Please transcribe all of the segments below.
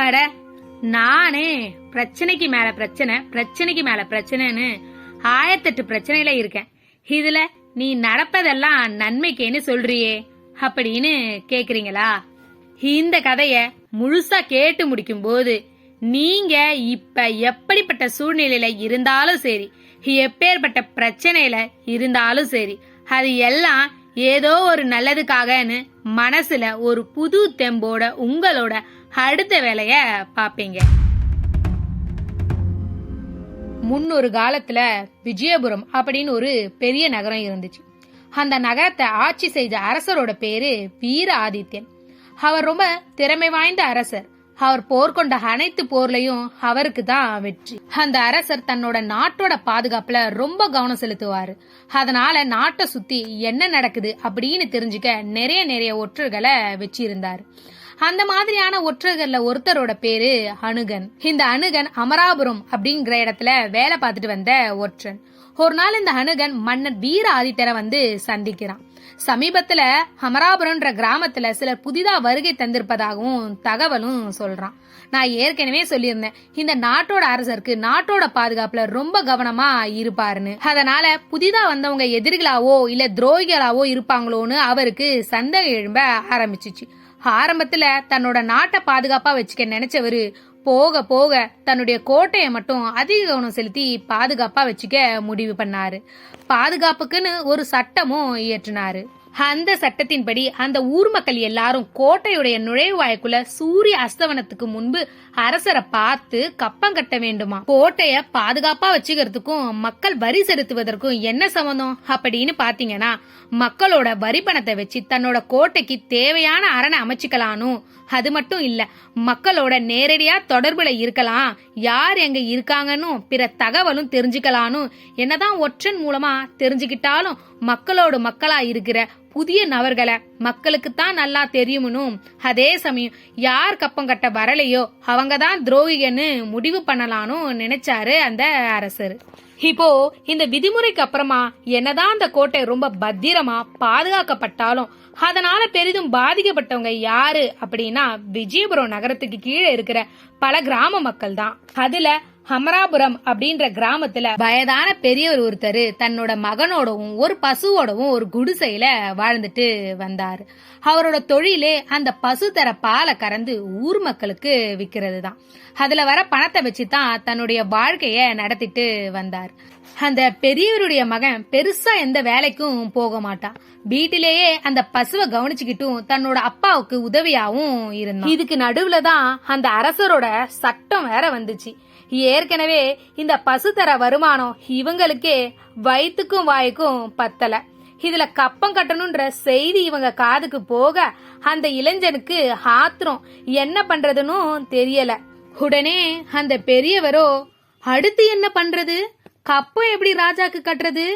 அட நானே பிரச்சனைக்கு மேல பிரச்சனை பிரச்சனைக்கு மேல பிரச்சனைன்னு ஆயிரத்தெட்டு பிரச்சனையில இருக்கேன். இதுல நீ நடப்பதெல்லாம் நன்மைக்கேன்னு சொல்றியே அப்படின்னு கேக்குறீங்களா? இந்த கதைய முழுசா கேட்டு முடிக்கும் போது நீங்க இப்ப எப்படிப்பட்ட சூழ்நிலையில இருந்தாலும் சரி எப்பேற்பட்ட பிரச்சனையில இருந்தாலும் சரி அது எல்லாம் ஏதோ ஒரு நல்லதுக்காகன்னு மனசுல ஒரு புது தெம்போட உங்களோட அடுத்த வேலைய பாப்பீங்க. முன்னொரு காலத்துல விஜயபுரம் அப்படின்னு ஒரு பெரிய நகரம் இருந்துச்சு. அந்த நகரத்தை ஆட்சி செய்த அரசரோட பேரு வீர ஆதித்யன். அவர் ரொம்ப திறமை வாய்ந்த அரசர். அவர் போர் கொண்ட அனைத்து போர்லயும் அவருக்கு தான் வெற்றி. அந்த அரசர் தன்னோட நாட்டோட பாதுகாப்புல ரொம்ப கவனம் செலுத்துவாரு. அதனால நாட்டை சுத்தி என்ன நடக்குது அப்படின்னு தெரிஞ்சுக்க நிறைய நிறைய ஒற்றர்களை வச்சிருந்தாரு. அந்த மாதிரியான ஒற்றர்கள்ல ஒருத்தரோட பேரு அணுகன். இந்த அணுகன் அமராபுரம் அப்படிங்கிற இடத்துல வேலை பார்த்துட்டு வந்த ஒற்றன். ஒரு நாள் இந்த அணுகன் மன்னர் வீர ஆதித்தரை வந்து சந்திக்கிறான். சமீபத்துல அமராபுரம்ன்ற கிராமத்துல சிலர் புதிதா வருகை தந்திருப்பதாகவும் தகவலும் சொல்றான். நான் ஏற்கனவே சொல்லியிருந்தேன் இந்த நாட்டோட அரசருக்கு நாட்டோட பாதுகாப்புல ரொம்ப கவனமா இருப்பாருன்னு. அதனால புதிதா வந்தவங்க எதிரிகளாவோ இல்ல துரோகிகளாவோ இருப்பாங்களோன்னு அவருக்கு சந்தேகம் எழும்ப ஆரம்பிச்சிச்சு. ஆரம்பத்துல தன்னோட நாட்டை பாதுகாப்பா வச்சுக்க நினைச்சவரு போக போக தன்னுடைய கோட்டையை மட்டும் அதிக கவனம் செலுத்தி பாதுகாப்பா வச்சுக்க முடிவு பண்ணாரு. பாதுகாப்புக்குன்னு ஒரு சட்டமும் இயற்றினாரு. அந்த சட்டத்தின்படி அந்த ஊர் மக்கள் எல்லாரும் கோட்டையுடைய நுழைவாய்க்குள்ள சூரிய அஸ்தவனத்துக்கு முன்பு அரசரை பார்த்து கப்பம் கட்ட வேண்டுமா? கோட்டைய பாதுகாப்பா வச்சுக்கிறதுக்கும் மக்கள் வரி செலுத்துவதற்கும் என்ன சம்பந்தம்? அப்படின்னு பாத்தீங்கன்னா மக்களோட வரி பணத்தை வச்சு தன்னோட கோட்டைக்கு தேவையான அரணை அமைச்சுக்கலானும் அது மட்டும் இல்ல மக்களோட நேரடியா தொடர்புல இருக்கலாம். யார் எங்க இருக்காங்கன்னு பிற தகவலும் தெரிஞ்சுக்கலானும் என்னதான் ஒற்றன் மூலமா தெரிஞ்சுக்கிட்டாலும் மக்களோடு மக்களா இருக்கிற புதிய நபர்களை மக்களுக்கு தான் நல்லா தெரியுமனும் அதே சமயம் யார் கப்பம் கட்ட வரலையோ அவங்க தான் துரோகிகன்னு முடிவு பண்ணலான்னு நினைச்சாரு அந்த அரசர். இப்போ இந்த விதிமுறைக்கு அப்புறமா என்னதான் அந்த கோட்டை ரொம்ப பத்திரமா பாதுகாக்கப்பட்டாலும் அதனால பெரிதும் பாதிக்கப்பட்டவங்க யாரு அப்படின்னா விஜயபுரம் நகரத்துக்கு கீழே இருக்கிற பல கிராம மக்கள் தான் அதுல அமராபுரம் அப்படின்ற கிராமத்துல வயதான பெரியவர் ஒருத்தர் தன்னோட மகனோடவும் ஒரு பசுவோடவும் ஒரு குடிசையில வாழ்ந்துட்டு வந்தாரு. அவரோட தொழிலே அந்த பசு தர பாலை கறந்து ஊர் மக்களுக்கு விக்கிறது தான் அதுல வர பணத்தை வச்சு தான் தன்னுடைய வாழ்க்கைய நடத்திட்டு வந்தார். அந்த பெரியவருடைய மகன் பெருசா எந்த வேலைக்கும் போக மாட்டான். வீட்டிலேயே அந்த பசுவை கவனிச்சுக்கிட்டும் தன்னோட அப்பாவுக்கு உதவியாவும் இருந்தான். இதுக்கு நடுவுல தான் அந்த அரசரோட சட்டம் வேற வந்துச்சு. ஏற்கனவே இந்த பசு தர வருமானம் இவங்களுக்கே வயிற்றுக்கும் வாய்க்கும் பத்தல. இதுல கப்பம் கட்டணும்ன்ற செய்தி இவங்க காதுக்கு போக அந்த இளைஞனுக்கு ஆத்திரம். என்ன பண்றதுன்னு தெரியல. உடனே அந்த பெரியவரோ அடுத்து என்ன பண்றது? கப்பம் எப்படி ராஜாக்கு கட்டுறது?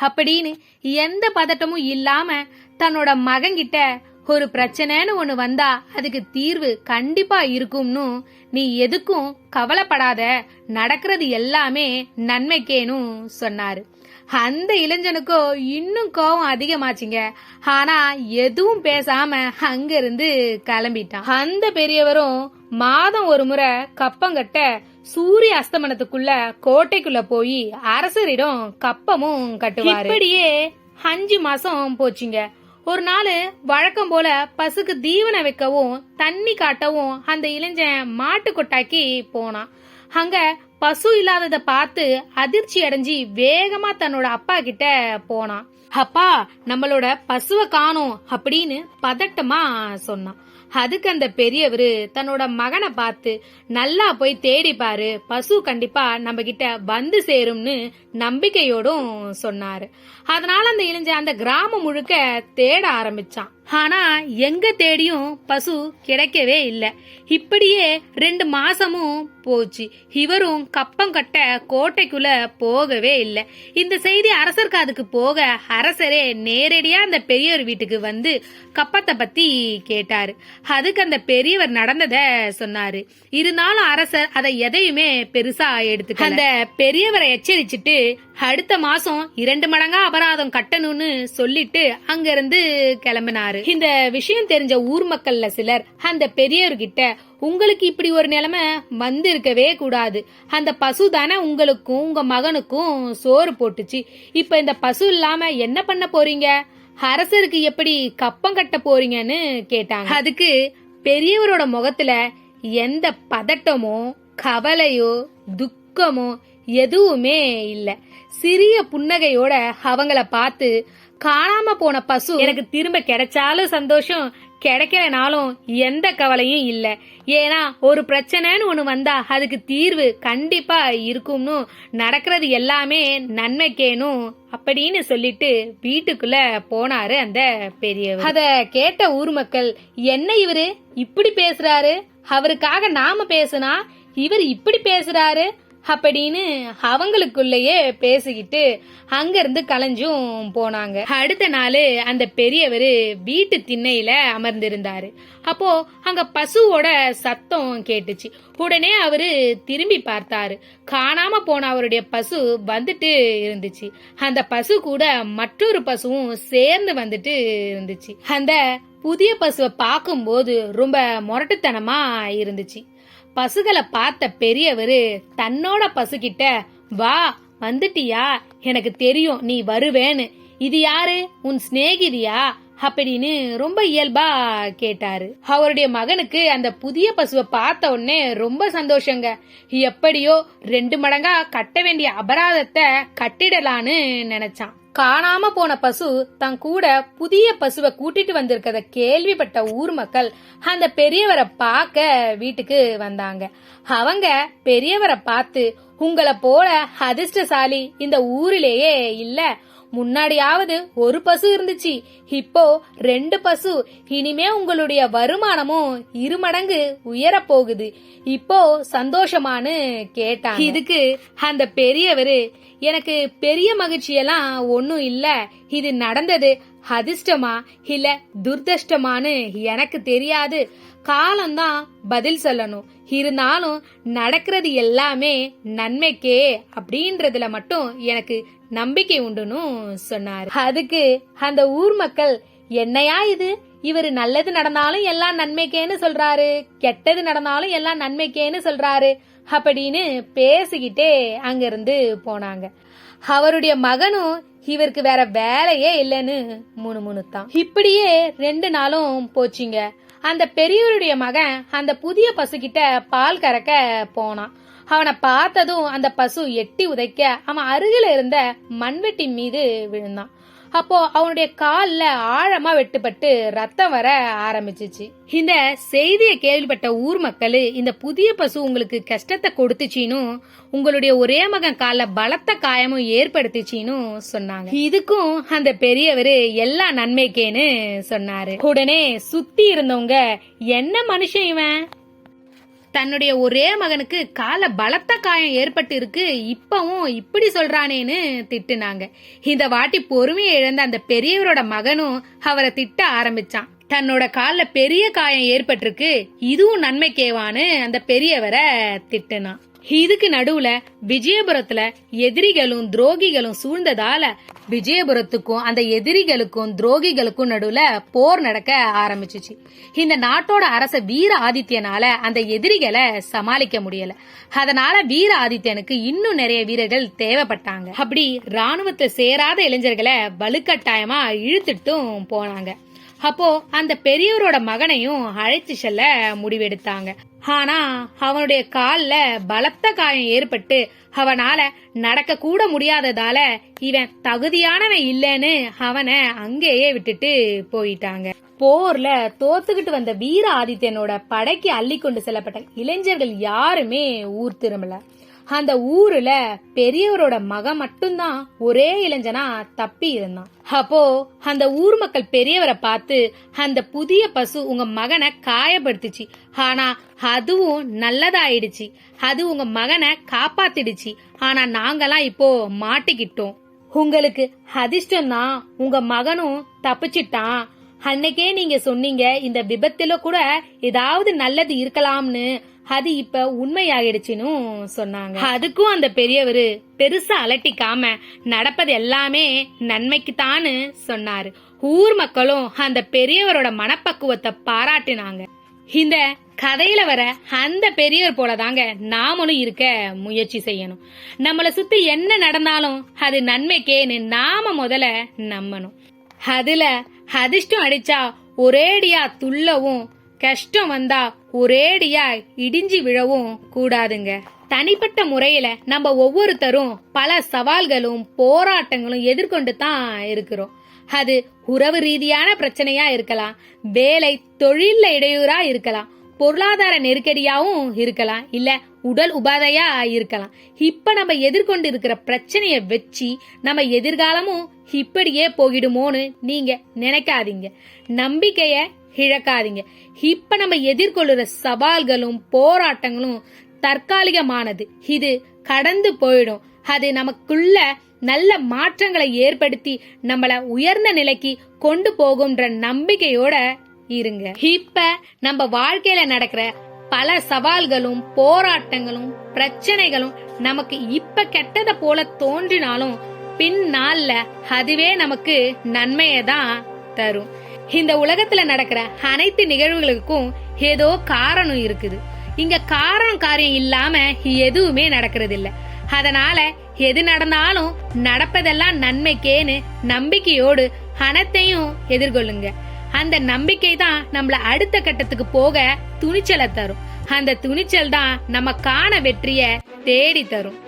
அப்படின்னு எந்த பதட்டமும் இல்லாம தன்னோட மகன்கிட்ட ஒரு பிரச்சனைன்னு ஒண்ணு வந்தா அதுக்கு தீர்வு கண்டிப்பா இருக்கும்னு நீ எதுக்கும் கவலைப்படாத. நடக்கிறது எல்லாமே நன்மைக்கேனும் சொன்னாரு. அந்த இளைஞனுக்கோ இன்னும் கோவம் அதிகமாச்சுங்க. ஆனா எதுவும் பேசாம அங்கிருந்து கிளம்பிட்டான். அந்த பெரியவரும் மாதம் ஒரு முறை கப்பங்கட்ட சூரிய அஸ்தமனத்துக்குள்ள கோட்டைக்குள்ள போய் அரசரிடம் கப்பமும் கட்டுவாரு. இப்படியே அஞ்சு மாசம் போச்சுங்க. ஒரு நாள் வழக்கம் போல பசுக்கு தீவனை வைக்கவும் தண்ணி காட்டவும் அந்த இளைஞன் மாட்டு கொட்டாக்கி போனான். அங்க பசு இல்லாதத பார்த்து அதிர்ச்சி அடைஞ்சி வேகமா தன்னோட அப்பா கிட்ட போனான். அப்பா நம்மளோட பசுவை காணோம் அப்படின்னு பதட்டமா சொன்னான். அதுக்கு அந்த பெரியவர் தன்னோட மகனை பார்த்து நல்லா போய் தேடி பாரு பசு கண்டிப்பா நம்ம கிட்ட வந்து சேரும்னு நம்பிக்கையோடும் சொன்னாரு. அதனால அந்த இளைஞ அந்த கிராமம் முழுக்க தேட ஆரம்பிச்சான். ஆனா எங்க தேடியும் பசு கிடைக்கவே இல்லை. இப்படியே ரெண்டு மாசமும் போச்சு. இவரும் கப்பம் கட்ட கோட்டைக்குள்ள போகவே இல்லை. இந்த செய்தி அரசர் காதுக்கு போக அரசரே நேரடியா அந்த பெரியவர் வீட்டுக்கு வந்து கப்பத்தை பத்தி கேட்டாரு. அதுக்கு அந்த பெரியவர் நடந்தத சொன்னாரு. இருந்தாலும் அரசர் அதை எதையுமே பெருசா எடுத்துக்க அந்த பெரியவரை எச்சரிச்சிட்டு அடுத்த மாசம் இரண்டு மடங்கா அபராதம் கட்டணும்னு சொல்லிட்டு அங்கிருந்து கிளம்பினாரு. சொன்னாரு இந்த விஷயம் தெரிஞ்ச ஊர் மக்கள்ல சிலர் அந்த பெரியவர்கிட்ட உங்களுக்கு இப்படி ஒரு நிலைமை வந்து இருக்கவே கூடாது. அந்த பசு தானே உங்களுக்கும் உங்க மகனுக்கும் சோறு போட்டுச்சு. இப்ப இந்த பசு இல்லாம என்ன பண்ண போறீங்க? அரசருக்கு எப்படி கப்பம் கட்ட போறீங்கன்னு கேட்டாங்க. அதுக்கு பெரியவரோட முகத்துல எந்த பதட்டமோ கவலையோ துக்கமோ எதுவுமே இல்ல. சிறிய புன்னகையோட அவங்கள பார்த்து காணாம போன பசு எனக்கு திரும்ப கிடைச்சாலும் சந்தோஷம் கிடைக்கலனாலும் எந்த கவலையும் இல்ல. ஏன்னா ஒரு பிரச்சனைன்னு ஒண்ணு வந்தா அதுக்கு தீர்வு கண்டிப்பா இருக்கும்னு நடக்கிறது எல்லாமே நன்மைக்கேனும் அப்படின்னு சொல்லிட்டு வீட்டுக்குள்ள போனாரு அந்த பெரியவர். அத கேட்ட ஊர் மக்கள் என்ன இவரு? இப்படி பேசுறாரு? அவருக்காக நாம பேசுனா இவர் இப்படி பேசுறாரு? அப்படின்னு அவங்களுக்குள்ளேயே பேசிக்கிட்டு அங்கிருந்து கலைஞ்சும் போனாங்க. அடுத்த நாள் அந்த பெரியவர் வீட்டு திண்ணையில அமர்ந்திருந்தாரு. அப்போ அங்க பசுவோட சத்தம் கேட்டுச்சு. உடனே அவரு திரும்பி பார்த்தாரு. காணாம போன அவருடைய பசு வந்துட்டு இருந்துச்சு. அந்த பசு கூட மற்றொரு பசுவும் சேர்ந்து வந்துட்டு இருந்துச்சு. அந்த புதிய பசுவை பார்க்கும்போது ரொம்ப முரட்டுத்தனமா இருந்துச்சு. பசுகளை பார்த்த பெரியவர் தன்னோட பசுகிட்ட வா வந்துட்டியா? எனக்கு தெரியும் நீ வருவேன்னு. இது யாரு? உன் சிநேகிதியா? அப்படின்னு ரொம்ப இயல்பா கேட்டாரு. அவருடைய மகனுக்கு அந்த புதிய பசுவை பார்த்த உடனே ரொம்ப சந்தோஷங்க. எப்படியோ ரெண்டு மடங்கா கட்ட வேண்டிய அபராதத்தை கட்டிடலான்னு நினைச்சான். காணாம போன பசு தன் கூட புதிய பசுவை கூட்டிட்டு வந்திருக்கத கேள்விப்பட்ட ஊர் மக்கள் அந்த பெரியவரை பார்க்க வீட்டுக்கு வந்தாங்க. அவங்க பெரியவரை பார்த்து உங்களை போல அதிர்ஷ்டசாலி இந்த ஊரிலேயே இல்லை. முன்னாடியாவது ஒரு பசு இருந்துச்சு. இப்போ ரெண்டு பசு. இனிமே உங்களுடைய வருமானமும் இரு மடங்கு உயர போகுது இப்போ சந்தோஷமானு கேட்டாங்க. இதுக்கு அந்த பெரியவரு எனக்கு பெரிய மகிழ்ச்சியெல்லாம் ஒன்னும் இல்ல. இது நடந்தது. அதிர்ஷ்டமா இல்ல துர்தஷ்டமானு எனக்கு தெரியாது. காலம்தான் பதில் சொல்லணும். இருந்தாலும் நடக்கிறது எல்லாமே நன்மைக்கே அப்படின்றதுல மட்டும் எனக்கு நம்பிக்கை உண்டுன்னு சொன்னாரு. அதுக்கு அந்த ஊர் மக்கள் என்னையா இது? இவர் நல்லது நடந்தாலும் எல்லாம் நன்மைக்கேன்னு சொல்றாரு. கெட்டது நடந்தாலும் எல்லாம் நன்மைக்கேன்னு சொல்றாரு. அப்படின்னு பேசிக்கிட்டே அங்கிருந்து போனாங்க. அவருடைய மகனும் இவருக்கு வேற வேலையே இல்லைன்னு மூணு மூணுத்தான் இப்படியே ரெண்டு நாளும் போச்சுங்க. அந்த பெரியவருடைய மகன் அந்த புதிய பசுகிட்ட பால் கறக்க போனான். அவனை பார்த்ததும் அந்த பசு எட்டி உதைக்க அவன் அருகில இருந்த மண்வெட்டி மீது விழுந்தான். அப்போ அவனுடைய கால்ல ஆழமா வெட்டுப்பட்டு ரத்தம் வர ஆரம்பிச்சிச்சு. இந்த செய்தியை கேள்விப்பட்ட ஊர் மக்கள் இந்த புதிய பசு உங்களுக்கு கஷ்டத்தை கொடுத்துச்சினும் உங்களுடைய ஒரே மகன் கால பலத்த காயமும் ஏற்படுத்திச்சின்னு சொன்னாங்க. இதுக்கும் அந்த பெரியவர் எல்லா நன்மைக்கேன்னு சொன்னாரு. உடனே சுத்தி இருந்தவங்க என்ன மனுஷன் இவன்? தன்னுடைய ஒரே மகனுக்கு கால பலத்த காயம் ஏற்பட்டு இருக்கு இப்பவும் இப்படி சொல்றானேன்னு திட்டுனாங்க. இந்த வாட்டி பொறுமையை இழந்த அந்த பெரியவரோட மகனும் அவரை திட்ட ஆரம்பிச்சான். தன்னோட காலில் பெரிய காயம் ஏற்பட்டிருக்கு. இதுவும் நன்மைக்கேவான்னு அந்த பெரியவரை திட்டுனான். இதுக்கு நடுவுல விஜயபுரத்துல எதிரிகளும் துரோகிகளும் சூழ்ந்ததால விஜயபுரத்துக்கும் அந்த எதிரிகளுக்கும் துரோகிகளுக்கும் நடுவுல போர் நடக்க ஆரம்பிச்சுச்சு. இந்த நாட்டோட அரச வீர ஆதித்யனால அந்த எதிரிகளை சமாளிக்க முடியல. அதனால வீர ஆதித்யனுக்கு இன்னும் நிறைய வீரர்கள் தேவைப்பட்டாங்க. அப்படி ராணுவத்தை சேராத இளைஞர்களை வலுக்கட்டாயமா இழுத்துட்டும் போனாங்க. அப்போ அந்த பெரியவரோட மகனையும் அழைத்து செல்ல முடிவெடுத்தாங்க. ஆனா அவனுடைய கால்ல பலத்த காயம் ஏற்பட்டு அவனால நடக்க கூட முடியாததால இவன் தகுதியானவன் இல்லைன்னு அவனை அங்கேயே விட்டுட்டு போயிட்டாங்க. போர்ல தோத்துக்கிட்டு வந்த வீர ஆதித்யனோட படைக்கு அள்ளி கொண்டு செல்லப்பட்ட இளைஞர்கள் யாருமே ஊர் திரும்பல. அந்த ஊர்ல பெரியவரோட மகன் மட்டும்தான் ஒரே இளைஞனா தப்பி இருந்தான். அப்போ அந்த ஊர் மக்கள் பெரியவரை பார்த்து அந்த புதிய பசு உங்க மகனை காயப்படுத்துச்சு. ஆனா அதுவும் நல்லதாயிடுச்சு. அது உங்க மகனை காப்பாத்திடுச்சு. ஆனா நாங்கெல்லாம் இப்போ மாட்டிக்கிட்டோம். உங்களுக்கு அதிர்ஷ்டம் தான் உங்க மகனும் தப்பிச்சிட்டான். அன்னைக்கே நீங்க சொன்னீங்க இந்த விபத்துல கூட ஏதாவது நல்லது இருக்கலாம்னு. அது இப்ப உண்மையாயிடுச்சுன்னு சொன்னாங்க. அதுக்கும் அந்த பெரியவர் பெருசா அலட்டிக்காம நடப்பது எல்லாமே நன்மைக்குத்தான்னு சொன்னாரு. ஊர் மக்களும் அந்த பெரியவரோட மனப்பக்குவத்தை பாராட்டினாங்க. இந்த கதையில வர அந்த பெரியவர் போல தாங்க நாமளும் இருக்க முயற்சி செய்யணும். நம்மள சுத்தி என்ன நடந்தாலும் அது நன்மைக்கேன்னு நாம முதல்ல நம்பணும். அதுல அதிர்ஷ்டம் அடிச்சா ஒரேடியா துள்ளவும் கஷ்டம் வந்தா ஒரேடியா இடிஞ்சு விழவும் கூடாதுங்க. தனிப்பட்ட முறையில நம்ம ஒவ்வொருத்தரும் பல சவால்களும் போராட்டங்களும் எதிர்கொண்டு தான் இருக்கிறோம். அது உறவு ரீதியான பிரச்சனையா இருக்கலாம் வேலை தொழில்ல இடையூறா இருக்கலாம் பொருளாதார நெருக்கடியாவும் இருக்கலாம் இல்ல உடல் உபாதையா இருக்கலாம். இப்ப நம்ம எதிர்கொண்டு இருக்கிற பிரச்சனைய வச்சு நம்ம எதிர்காலமும் இப்படியே போகிடுமோன்னு நீங்க நினைக்காதீங்க. நம்பிக்கைய இழக்காதீங்க. இப்ப நம்ம எதிர்கொள்ளுற சவால்களும் போராட்டங்களும் தற்காலிகமானது. இது கடந்து போயிடும். அது நமக்குள்ள நல்ல மாற்றங்களை ஏற்படுத்தி நம்மள உயர்ந்த நிலைக்கு கொண்டு போகும்ன்ற நம்பிக்கையோட இருங்க. இப்ப நம்ம வாழ்க்கையில நடக்கிற பல சவால்களும் போராட்டங்களும் பிரச்சனைகளும் நமக்கு இப்ப கெட்டத போல தோன்றினாலும் பின்னால அதுவே நமக்கு நன்மையை தான் தரும். இந்த உலகத்துல நடக்கிற அனைத்து நிகழ்வுகளுக்கும் ஏதோ காரணம் இருக்குது. இங்க காரணம் காரியம் இல்லாம எதுவுமே நடக்கிறது இல்ல அதனால எது நடந்தாலும் நடப்பதெல்லாம் நன்மைக்கேன்னு நம்பிக்கையோடு அனைத்தையும் எதிர்கொள்ளுங்க. அந்த நம்பிக்கை தான் நம்மள அடுத்த கட்டத்துக்கு போக துணிச்சலை தரும். அந்த துணிச்சல் தான் நமக்கான வெற்றிய தேடி தரும்.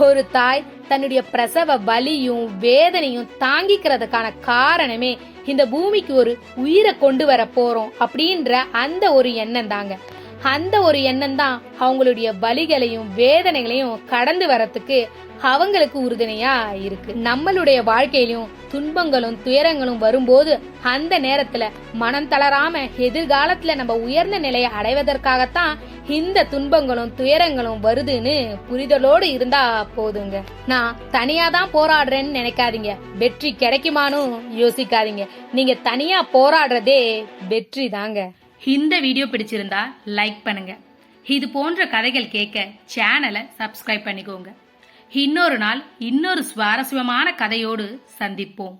ஒரு தாய் தன்னுடைய பிரசவ வலியும் வேதனையும் தாங்கிக்கிறதுக்கான காரணமே இந்த பூமிக்கு ஒரு உயிரை கொண்டு வர போறோம் அப்படின்ற அந்த ஒரு எண்ணம் தாங்க. அந்த ஒரு எண்ணம் தான் அவங்களுடைய வலிகளையும் வேதனைகளையும் கடந்து வரத்துக்கு அவங்களுக்கு உறுதுணையா இருக்கு. நம்மளுடைய வாழ்க்கையிலும் துன்பங்களும் துயரங்களும் வரும்போது அந்த நேரத்துல மனம் தளராம எதிர்காலத்துல நம்ம உயர்ந்த நிலையை அடைவதற்காகத்தான் இந்த துன்பங்களும் துயரங்களும் வருதுன்னு புரிதலோடு இருந்தா போதுங்க. நான் தனியா தான் போராடுறேன்னு நினைக்காதீங்க. வெற்றி கிடைக்குமானும் யோசிக்காதீங்க. நீங்க தனியா போராடுறதே வெற்றி தாங்க இந்த வீடியோ பிடிச்சிருந்தா லைக் பண்ணுங்க. இது போன்ற கதைகள் கேட்க சேனலை சப்ஸ்கிரைப் பண்ணிக்கோங்க. இன்னொரு நாள் இன்னொரு சுவாரஸ்யமான கதையோடு சந்திப்போம்.